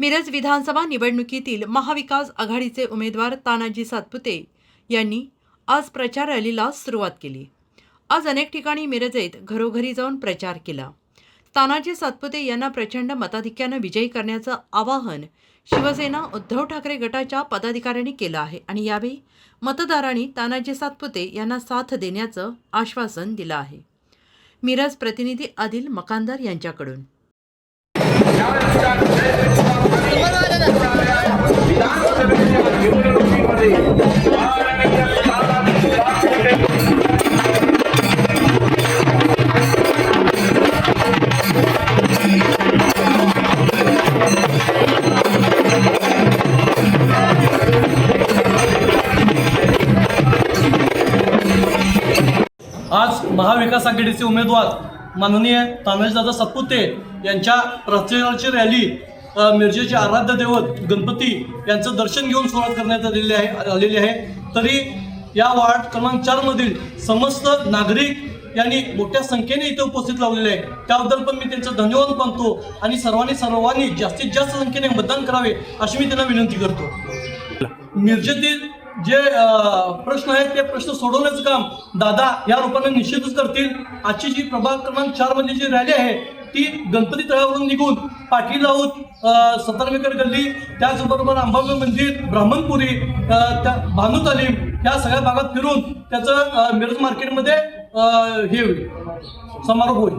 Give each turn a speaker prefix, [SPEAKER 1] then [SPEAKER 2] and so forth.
[SPEAKER 1] मिरज विधानसभा निवडणुकीतील महाविकास आघाडीचे उमेदवार तानाजी सातपुते यांनी आज प्रचार रॅलीला सुरुवात केली. आज अनेक ठिकाणी मिरजेत घरोघरी जाऊन प्रचार केला. तानाजी सातपुते यांना प्रचंड मताधिक्यानं विजयी करण्याचं आवाहन शिवसेना उद्धव ठाकरे गटाच्या पदाधिकाऱ्यांनी केलं आहे आणि यावेळी मतदारांनी तानाजी सातपुते यांना साथ देण्याचं आश्वासन दिलं आहे. मिरज प्रतिनिधी आदिल मकानदार यांच्याकडून.
[SPEAKER 2] आज महाविकास आघाडीचे उमेदवार माननीय तानाजीदादा सातपुते यांच्या प्रचाराची रॅली मिरजेचे आराध्य दैवत गणपती यांचं दर्शन घेऊन सुरुवात करण्यात आलेली आहे आलेली आहे. तरी या वार्ड क्रमांक चारमधील समस्त नागरिक यांनी मोठ्या संख्येने इथे उपस्थित लावलेले आहे. त्याबद्दल पण मी त्यांचं धन्यवाद मानतो आणि सर्वांनी सर्वांनी जास्तीत जास्त संख्येने मतदान करावे अशी मी त्यांना विनंती करतो. मिरजेतील जे प्रश्न आहेत ते प्रश्न सोडवण्याचं काम दादा या रूपाने निश्चितच करतील. आजची जी प्रभाग क्रमांक चारमध्ये जी रॅली आहे ती गणपती तळावरून निघून पाटील राऊत सतरमेकर गल्ली त्याचबरोबर अंबाबाई मंदिर ब्राह्मणपुरी त्या भानू तालीम या सगळ्या भागात फिरून त्याचं मिरज मार्केटमध्ये हे होईल समारोप होईल.